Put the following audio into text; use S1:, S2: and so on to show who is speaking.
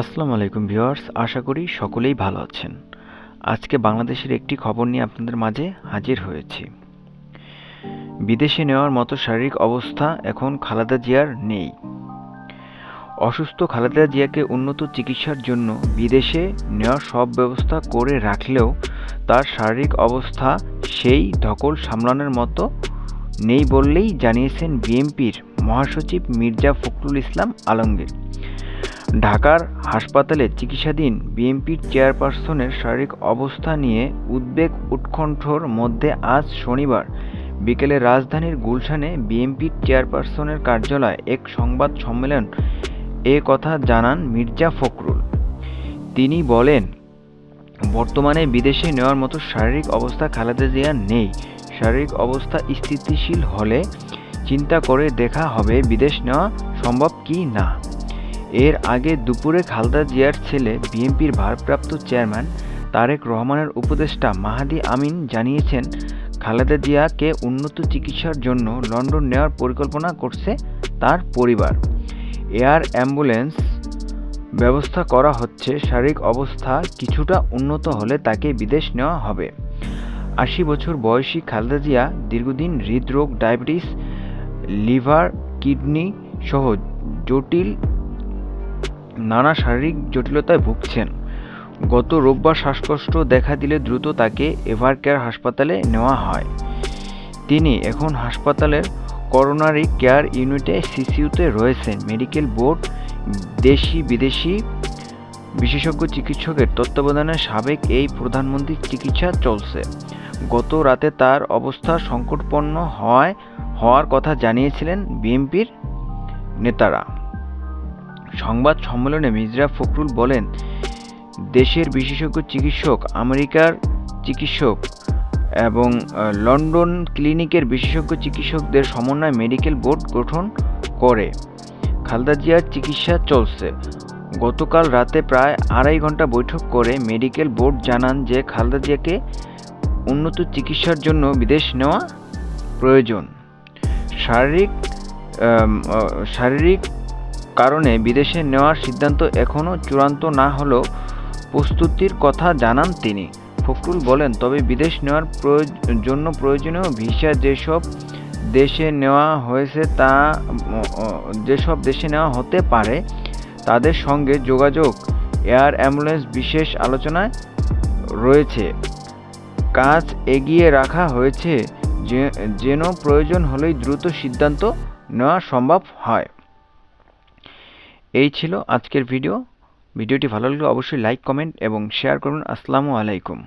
S1: আসসালামু আলাইকুম ভিউয়ার্স, আশা করি সকলেই ভালো আছেন। আজকে বাংলাদেশের একটি খবর নিয়ে আপনাদের মাঝে হাজির হয়েছি। বিদেশে নেওয়ার মতো শারীরিক অবস্থা এখন খালেদা জিয়ার নেই। অসুস্থ খালেদা জিয়াকে উন্নত চিকিৎসার জন্য বিদেশে নেওয়ার সব ব্যবস্থা করে রাখলেও তার শারীরিক অবস্থা সেই ধকল সামলানোর মতো নেই বললেই জানিয়েছেন বিএনপির মহাসচিব মির্জা ফখরুল ইসলাম আলমগীর। ঢাকার হাসপাতালে চিকিৎসাধীন বিএনপির চেয়ারপারসনের শারীরিক অবস্থা নিয়ে উদ্বেগ উৎকণ্ঠর মধ্যে আজ শনিবার বিকেলে রাজধানীর গুলশানে বিএনপির চেয়ারপারসনের কার্যালয়ে এক সংবাদ সম্মেলন এ কথা জানান মির্জা ফখরুল। তিনি বলেন, বর্তমানে বিদেশে নেওয়ার মতো শারীরিক অবস্থা খালেদা জিয়ার নেই। শারীরিক অবস্থা স্থিতিশীল হলে চিন্তা করে দেখা হবে বিদেশ নেওয়া সম্ভব কি না? এর আগে দুপুরে খালদা জিয়ার ছেলে বিএনপির ভারপ্রাপ্ত চেয়ারম্যান তারেক রহমানের উপদেষ্টা মাহাদি আমিন জানিয়েছেন, খালেদা জিয়াকে উন্নত চিকিৎসার জন্য লন্ডন নেওয়ার পরিকল্পনা করছে তার পরিবার। এয়ার অ্যাম্বুলেন্স ব্যবস্থা করা হচ্ছে, শারীরিক অবস্থা কিছুটা উন্নত হলে তাকে বিদেশ নেওয়া হবে। আশি বছর বয়সী খালেদা জিয়া দীর্ঘদিন হৃদরোগ, ডায়াবেটিস, লিভার, কিডনি সহ জটিল নানা শারীরিক জটিলতায় ভুগছেন। গত রোববার শ্বাসকষ্ট দেখা দিলে দ্রুত তাকে এভারকেয়ার হাসপাতালে নেওয়া হয়। তিনি এখন হাসপাতালের করোনারি কেয়ার ইউনিটে সিসিউতে রয়েছেন। মেডিকেল বোর্ড, দেশি বিদেশি বিশেষজ্ঞ চিকিৎসকের তত্ত্বাবধানে সাবেক এই প্রধানমন্ত্রীর চিকিৎসা চলছে। গত রাতে তার অবস্থা সংকটপন্ন হওয়ায় হওয়ার কথা জানিয়েছিলেন বিএনপির নেতারা। সংবাদ সম্মেলনে মির্জা ফখরুল বলেন, দেশের বিশেষজ্ঞ চিকিৎসক, আমেরিকার চিকিৎসক এবং লন্ডন ক্লিনিকের বিশেষজ্ঞ চিকিৎসকদের সমন্বয়ে মেডিকেল বোর্ড গঠন করে। খালদা জিয়ার চিকিৎসা চলছে। গতকাল রাতে প্রায় আড়াই ঘণ্টা বৈঠক করে মেডিকেল বোর্ড জানান যে, খালদা জিয়াকে উন্নত চিকিৎসার জন্য বিদেশ নেওয়া প্রয়োজন। শারীরিক শারীরিক কারণে বিদেশে নেওয়ার সিদ্ধান্ত এখনও চূড়ান্ত না হলেও প্রস্তুতির কথা জানান তিনি। ফখরুল বলেন, তবে বিদেশ নেওয়ার জন্য প্রয়োজনীয় ভিসা যেসব দেশে নেওয়া হয়েছে তা যেসব দেশে নেওয়া হতে পারে, তাদের সঙ্গে যোগাযোগ, এয়ার অ্যাম্বুলেন্স বিশেষ আলোচনায় রয়েছে। কাজ এগিয়ে রাখা হয়েছে। যেন প্রয়োজন হলেই দ্রুত সিদ্ধান্ত নেওয়া সম্ভব হয়। এই ছিল আজকের ভিডিও। ভিডিওটি ভালো লাগলে অবশ্যই লাইক কমেন্ট এবং শেয়ার করুন। আসসালামু আলাইকুম।